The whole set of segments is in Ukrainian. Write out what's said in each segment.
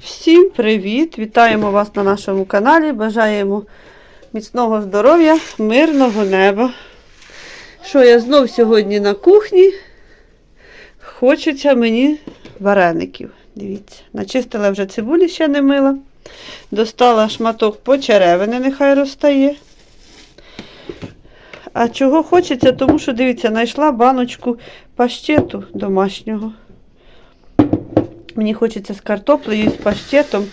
Всім привіт! Вітаємо вас на нашому каналі. Бажаємо міцного здоров'я, мирного неба. Що я знов сьогодні на кухні? Хочеться мені вареників. Дивіться, начистила вже цибулі, ще не мила. Достала шматок почеревини, нехай розтає. А чого хочеться, тому що, дивіться, знайшла баночку паштету домашнього. Мені хочеться з картоплею і з паштетом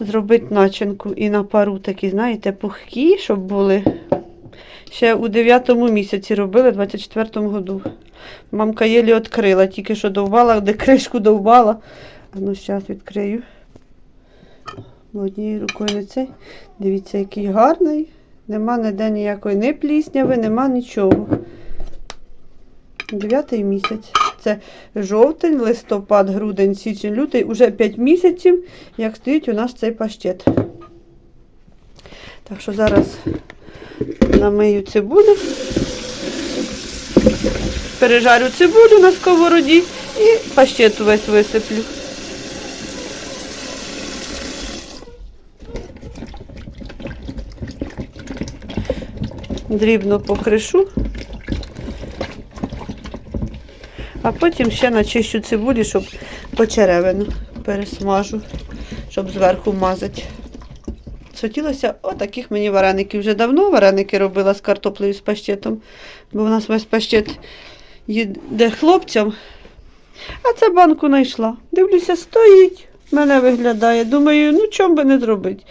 зробити начинку і на пару такі, знаєте, пухкі, щоб були. Ще у 9 місяці робили, 24-му году. Мамка єлі відкрила, тільки що довбала, де кришку довбала. А ну, зараз відкрию. Однією рукою не цей. Дивіться, який гарний. Нема ніде ніякої ні плісняви, нема нічого. Дев'ятий місяць. Це жовтень, листопад, грудень, січень, лютий. Уже 5 місяців, як стоїть у нас цей паштет. Так що зараз намию цибулю. Пережарю цибулю на сковороді і паштет весь висиплю. Дрібно покришу. А потім ще начищу цибулі, щоб почеревину пересмажу, щоб зверху мазати. Хотілося отаких мені вареників. Вже давно вареники робила з картоплею з паштетом, бо в нас весь паштет їде хлопцям. А це банку знайшла. Дивлюся, стоїть, мене виглядає. Думаю, ну чому би не зробити.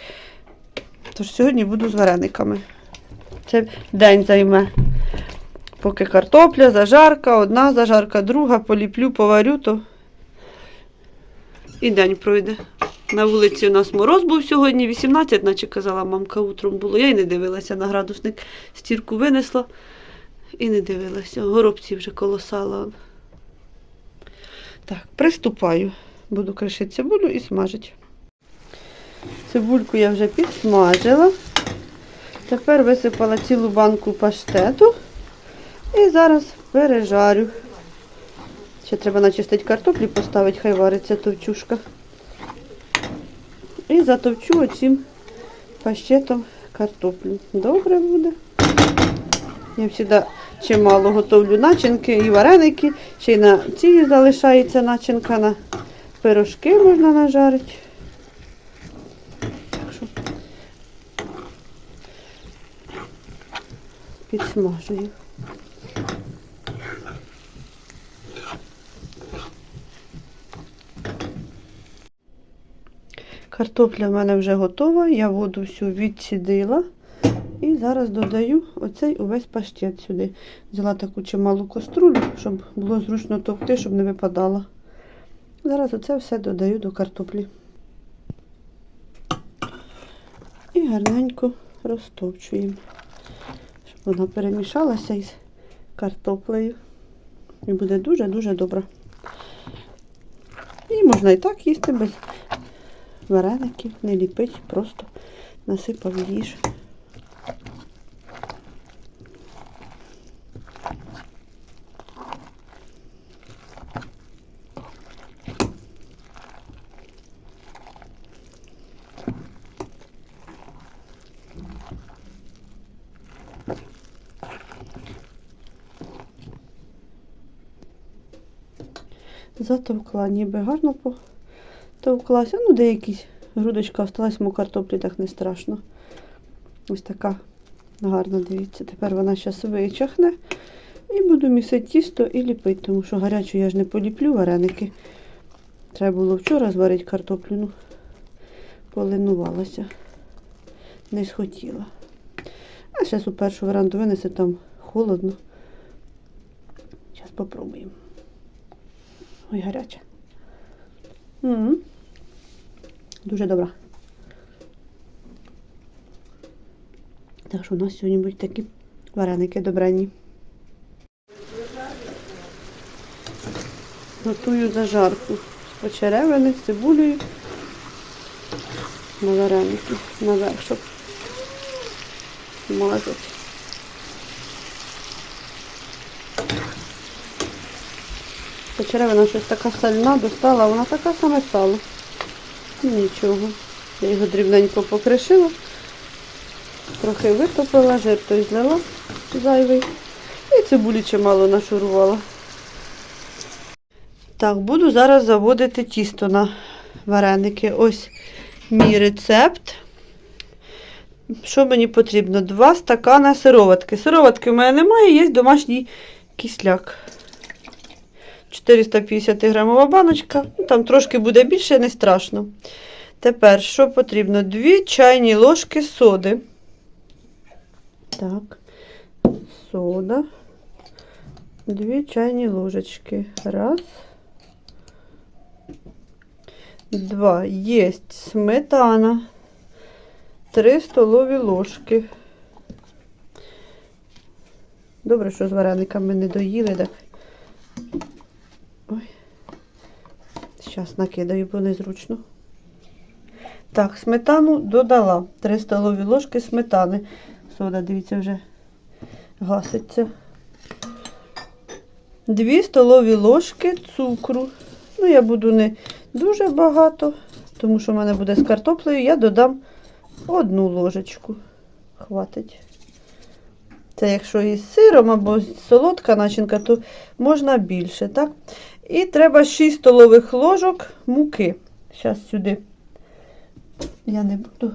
Тож сьогодні буду з варениками. Це день займе. Поки картопля, зажарка, одна зажарка, друга, поліплю, поварю, то і день пройде. На вулиці у нас мороз був сьогодні, 18, наче казала мамка, утром було. Я й не дивилася на градусник. Стірку винесла і не дивилася. Горобці вже колосала. Так, приступаю. Буду кришити цибулю і смажити. Цибульку я вже підсмажила. Тепер висипала цілу банку паштету. І зараз пережарю. Ще треба начистити картоплі, поставити, хай вариться товчушка. І затовчу оцим паштетом картоплю. Добре буде. Я завжди чимало готовлю начинки і вареники. Ще й на цій залишається начинка на пирожки можна нажарити. Так що підсмажую. Картопля в мене вже готова, я воду всю відсідила. І зараз додаю оцей увесь паштет сюди. Взяла таку чималу каструлю, щоб було зручно товкти, щоб не випадала. Зараз оце все додаю до картоплі. І гарненько розтовчуємо, щоб вона перемішалася із картоплею. І буде дуже-дуже добра. І можна і так їсти без вареників, не ліпить, просто насипав їж. Затовкла, ніби гарно потовклася. Ну, деякісь грудочка осталась, йому картоплі так не страшно. Ось така гарна, дивіться. Тепер вона зараз вичахне. І буду місити тісто і ліпити, тому що гарячу я ж не поліплю вареники. Треба було вчора зварити картоплю, ну полинувалася. Не схотіла. А зараз у першу веранду винесе там холодно. Зараз попробуємо. Ой, гаряча. М-м. Дуже добра. Так що у нас сьогодні будуть такі вареники добренні. Готую зажарку з почеревини, з цибулею на вареники, наверх, щоб мазати. Почеревина щось така сальна достала, вона така саме сало. Нічого. Я його дрібненько покришила, трохи витопила, жир той злила зайвий. І цибулі чимало нашурувала. Так, буду зараз заводити тісто на вареники. Ось мій рецепт. Що мені потрібно? Два стакана сироватки. Сироватки в мене немає, є домашній кисляк. 450 грамова баночка. Ну, там трошки буде більше, не страшно. Тепер, що потрібно? Дві чайні ложки соди. Так, сода. Дві чайні ложечки. Раз. Два. Єсть сметана. Три столові ложки. Добре, що з варениками не доїли, так. Зараз накидаю, бо незручно. Так, сметану додала. 3 столові ложки сметани. Сода, дивіться, вже гаситься. 2 столові ложки цукру. Ну, я буду не дуже багато, тому що в мене буде з картоплею. Я додам одну ложечку. Хватить. Це якщо із сиром або солодка начинка, то можна більше, так? І треба 6 столових ложок муки. Зараз сюди. Я не буду.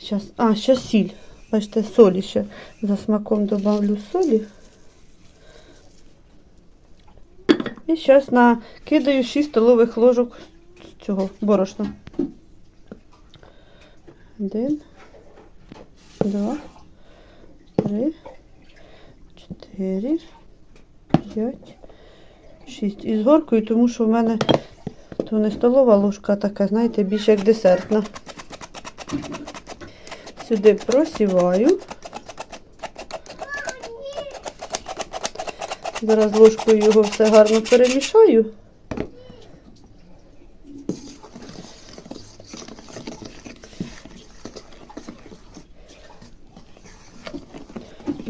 Зараз, а, ще сіль. Бачите, солі ще за смаком добавлю солі. І зараз накидаю 6 столових ложок цього борошна. Один, два, три, чотири, п'ять, шість. І з горкою, тому що в мене то не столова ложка, така, знаєте, більш як десертна. Сюди просіваю. Зараз ложкою його все гарно перемішаю.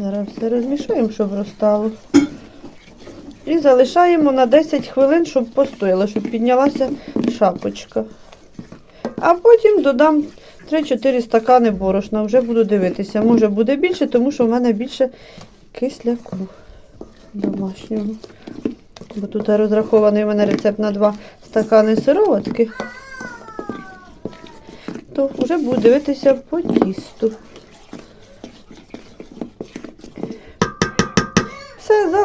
Зараз все розмішаємо, щоб розстало. І залишаємо на 10 хвилин, щоб постояло, щоб піднялася шапочка. А потім додам 3-4 стакани борошна. Вже буду дивитися. Може буде більше, тому що в мене більше кисляку домашнього. Бо тут розрахований у мене рецепт на 2 стакани сироватки. То вже буду дивитися по тісту.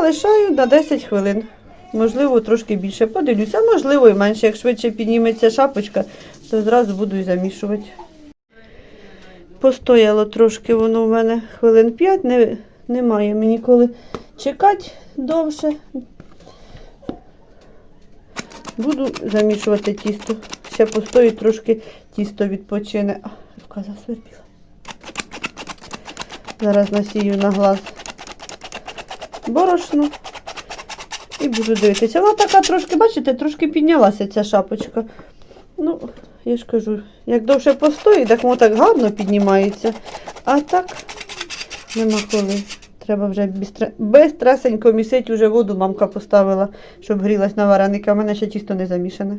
Все, залишаю на 10 хвилин. Можливо, трошки більше подивлюся, можливо і менше. Як швидше підніметься шапочка, то зразу буду і замішувати. Постояло трошки воно в мене хвилин 5, не, немає мені коли чекати довше. Буду замішувати тісто. Ще постоїть трошки тісто відпочине. А, рука засвербіла. Зараз насію на глаз борошно. І буду дивитися. Вона така трошки, бачите, трошки піднялася ця шапочка. Ну, я ж кажу, як довше постоїть, так воно так гарно піднімається. А так нема коли. Треба вже безстресенько місить, уже воду мамка поставила, щоб грілась на вареники, в мене ще тісто не замішане.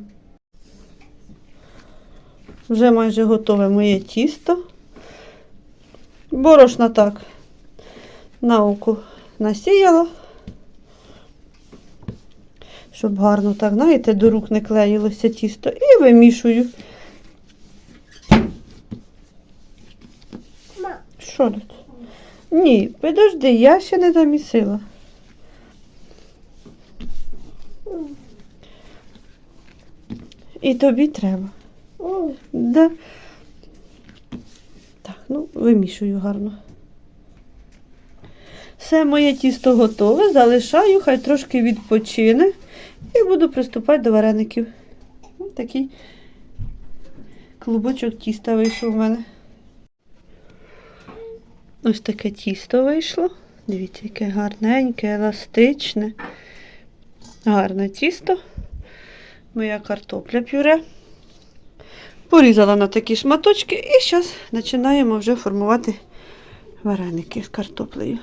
Вже майже готове моє тісто. Борошна так. На око насіяла. Щоб гарно так, знаєте, до рук не клеїлося тісто. І вимішую. Що тут? Ні, підожди, я ще не замісила. І тобі треба. Да. Так, ну, вимішую гарно. Все моє тісто готове, залишаю, хай трошки відпочине і буду приступати до вареників. Ось такий клубочок тіста вийшов у мене. Ось таке тісто вийшло. Дивіться, яке гарненьке, еластичне. Гарне тісто. Моя картопля пюре. Порізала на такі шматочки і зараз починаємо вже формувати вареники з картоплею.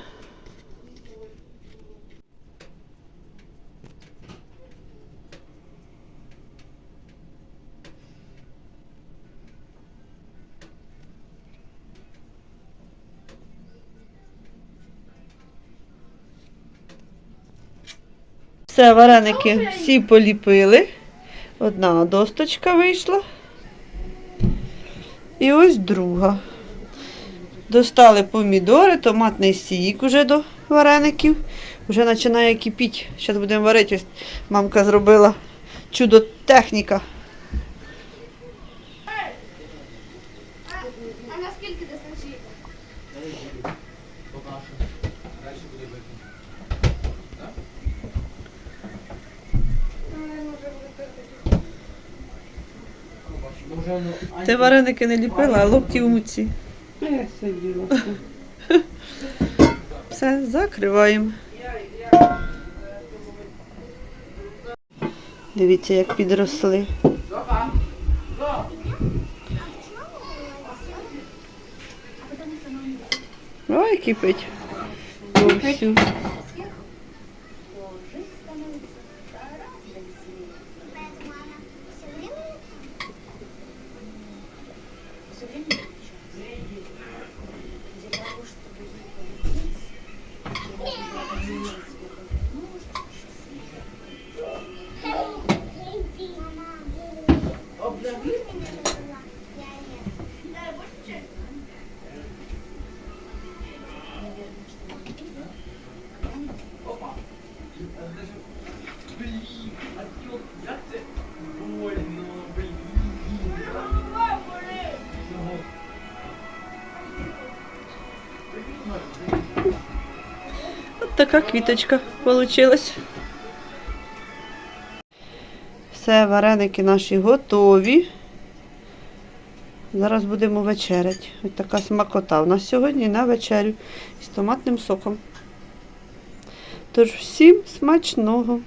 Все, вареники всі поліпили. Одна досточка вийшла. І ось друга. Достали помідори, томатний сік уже до вареників. Вже починає кипіти. Зараз будемо варити. Ось Мамка зробила чудо техніка. Ти вареники не ліпила, а локті в муці. Я сиділа. Все, закриваємо. Дивіться, як підросли. Ой, кипить. Вовсю. От така квіточка получилась. Все, вареники наші готові. Зараз будемо вечерять. Ось така смакота у нас сьогодні на вечерю з томатним соком. Тож всім смачного!